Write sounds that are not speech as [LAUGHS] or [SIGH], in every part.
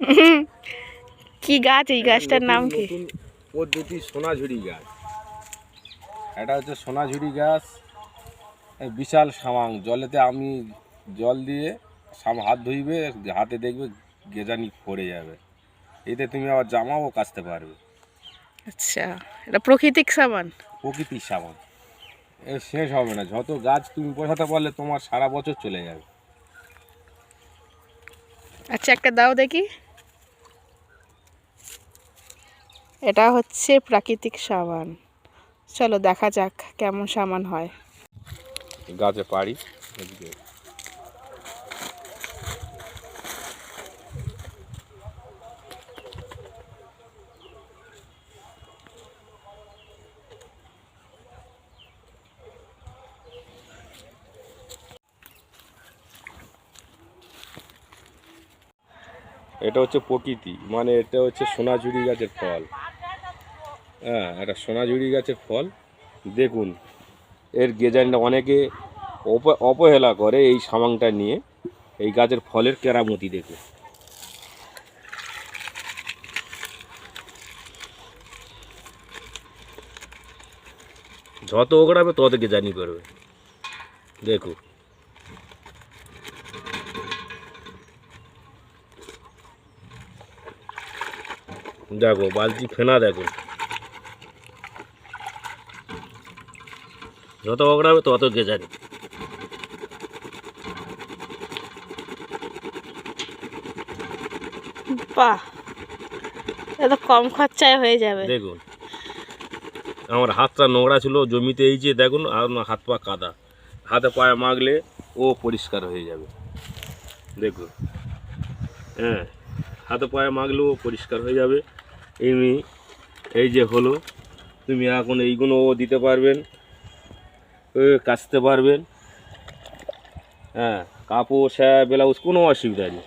[LAUGHS] কি গাছ এই গাছটার নাম কি? নতুন পদ্ধতি সোনাঝুরি গাছ। এটা হচ্ছে সোনাঝুরি গাছ। বিশাল সামাং। জলেতে আমি জল দিয়ে সাম হাত ধুইবে হাতে দেখবে গেজানি পড়ে যাবে। এতে তুমি আবার জামাও কাচতে পারবে। আচ্ছা এটা প্রাকৃতিক সাবান? প্রকৃতির সাবান। এর শেষ হবে না। যত গাছ তুমি বসাতে পারলে তোমার সারা বছর চলে যাবে। আচ্ছা একটা দাও দেখি। এটা হচ্ছে প্রাকৃতিক সাবান। চলো দেখা যাক কেমন সাবান হয়। গাছে পাড়ি এটা হচ্ছে প্রকৃতি মানে এটা হচ্ছে সোনাঝুরি গাছের ফল। হ্যাঁ এটা সোনাঝুরি গাছের ফল। দেখুন, এর গেজানটা অনেকে অপ- অবহেলা করে এই সামাংটা নিয়ে। এই গাছের ফলের কেরামতি দেখুন। যত ওগড়াবে তত গেজানি করবে। দেখো দেখো, বালতি ফেনা দেখো যত ওগড়াবে তত গেজানি বাহ কম খরচায় হয়ে যাবে। দেখুন আমার হাতটা নোংরা ছিল জমিতে এই যে দেখুন আর হাত পা কাদা। হাতে পায়ে মাগলে ও পরিষ্কার হয়ে যাবে। দেখুন হ্যাঁ হাতে পায়ে মাগলেও পরিষ্কার হয়ে যাবে। এমনি এই যে হলো তুমি এখন এইগুলো ও দিতে পারবেন। কাচতে পারবেন। হ্যাঁ কাপড় স্যা ব্লাউজ কোনো অসুবিধা নেই।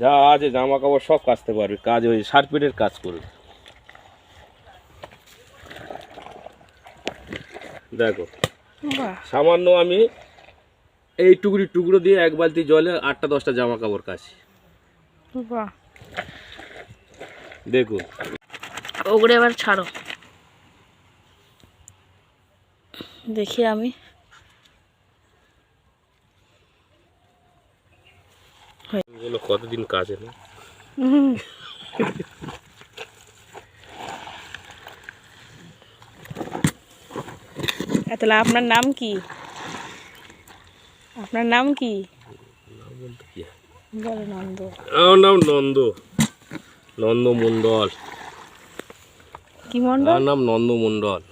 যা আছে জামা কাপড় সব কাচতে পারবে। কাজ ওই শার্টপেটের কাজ করবে। দেখো সামান্য আমি এই টুকরি টুকরো দিয়ে এক বালতি জলে আটটা দশটা জামা কাপড় কাছি দেখুন। ওগুলো এবার ছাড়ো। দেখি আমি। কতদিন কাজে না। তাহলে আপনার নাম কি? আপনার নাম কি? নন্দ। আমার নাম নন্দ। নন্দ মণ্ডল। কি মন্ডল আমার নাম নন্দ মণ্ডল।